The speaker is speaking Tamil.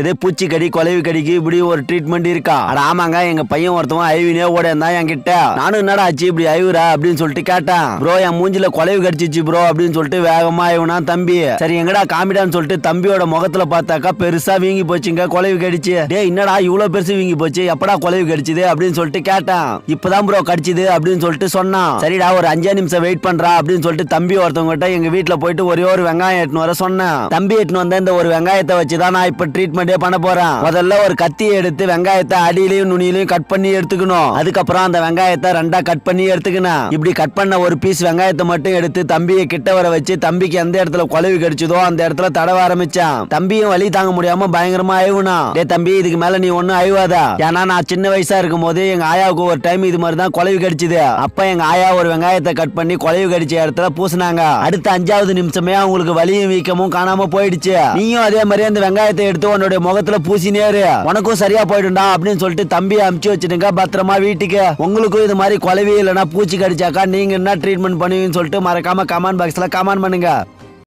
இதே பூச்சி கடி கொலைவு கடிக்கு இப்படி ஒரு ட்ரீட்மெண்ட் இருக்கா? அட ஆமாங்க எங்க பையன் ஒருத்தவன் ஐவினே ஓட இருந்தான் என்கிட்ட. நானும் என்னடா ஆச்சு இப்படி ஐவுரா அப்படின்னு சொல்லிட்டு கேட்டேன். ப்ரோ என் மூஞ்சில கொலைவு கடிச்சிச்சு ப்ரோ அப்படின்னு சொல்லிட்டு வேகமா ஐவனா தம்பி சரி எங்கடா காமிடான்னு சொல்லிட்டு தம்பியோட முகத்துல பார்த்தாக்கா பெருசா வீங்கி போச்சுங்க கொலைவு கடிச்சு. டேய் என்னடா இவ்வளவு பெருசு வீங்கி போச்சு எப்படா கொலைவு கடிச்சுது? அப்படின்னு சொல்லிட்டு கேட்டேன். இப்பதான் ப்ரோ கடிச்சுது அப்படின்னு சொல்லிட்டு சொன்னான். சரிடா ஒரு அஞ்சே நிமிஷம் வெயிட் பண்றா அப்படின்னு சொல்லிட்டு தம்பி ஒருத்தவங்க எங்க வீட்டுல போயிட்டு ஒரே ஒரு வெங்காயம் எட்டுன்னு வர சொன்னேன். தம்பி எட்டுன்னு வந்த இந்த ஒரு வெங்காயத்தை வச்சுதான் நான் இப்ப ட்ரீட்மெண்ட் பண்ண போறேன். முதல்ல ஒரு கத்தியை எடுத்து வெங்காயத்தை அடியிலையும் நுனியிலையும் கட் பண்ணி எடுத்துக்கணும். அதுக்கப்புறம் அந்த வெங்காயத்தை ரெண்டா கட் பண்ணி எடுத்துக்கணும். இப்படி கட் பண்ண ஒரு பீஸ் வெங்காயத்தை மட்டும் எடுத்து தம்பியை கிட்ட வர வச்சு தம்பிக்கு எந்த இடத்துல குழவி கடிச்சதோ அந்த இடத்துல தடவ ஆரம்பிச்சான். தம்பியும் வலி தாங்க முடியாம பயங்கரமா அழுவுனா டே தம்பி இதுக்கு மேல நீ ஒன்னும் அழுவாதா. ஏன்னா நான் சின்ன வயசா இருக்கும் போது எங்க ஆயாவுக்கு ஒரு டைம் இது மாதிரி தான் குழவி கடிச்சது. அப்ப எங்க ஆயா ஒரு வெங்காயத்தை கட் பண்ணி குழவி கடிச்ச இடத்துல பூசினாங்க. அடுத்த அஞ்சாவது நிமிஷமே அவங்களுக்கு வலியும் வீக்கமும் காணாம போயிடுச்சு. நீயும் அதே மாதிரி அந்த வெங்காயத்தை எடுத்து அவனுடைய முகத்துல பூசினேரு உனக்கும் சரியா போயிடும்டா அப்படின்னு சொல்லிட்டு தம்பி அமுச்சு வச்சிடுங்க பத்திரமா வீட்டுக்கு. உங்களுக்கும் இது மாதிரி குழவி இல்லைன்னா பூச்சி கடிச்சாக்கா நீங்க என்ன ட்ரீட்மெண்ட் பண்ணுவீங்கன்னு சொல்லிட்டு மறக்காம கமெண்ட் பாக்ஸ்ல கமெண்ட் பண்ணுங்க.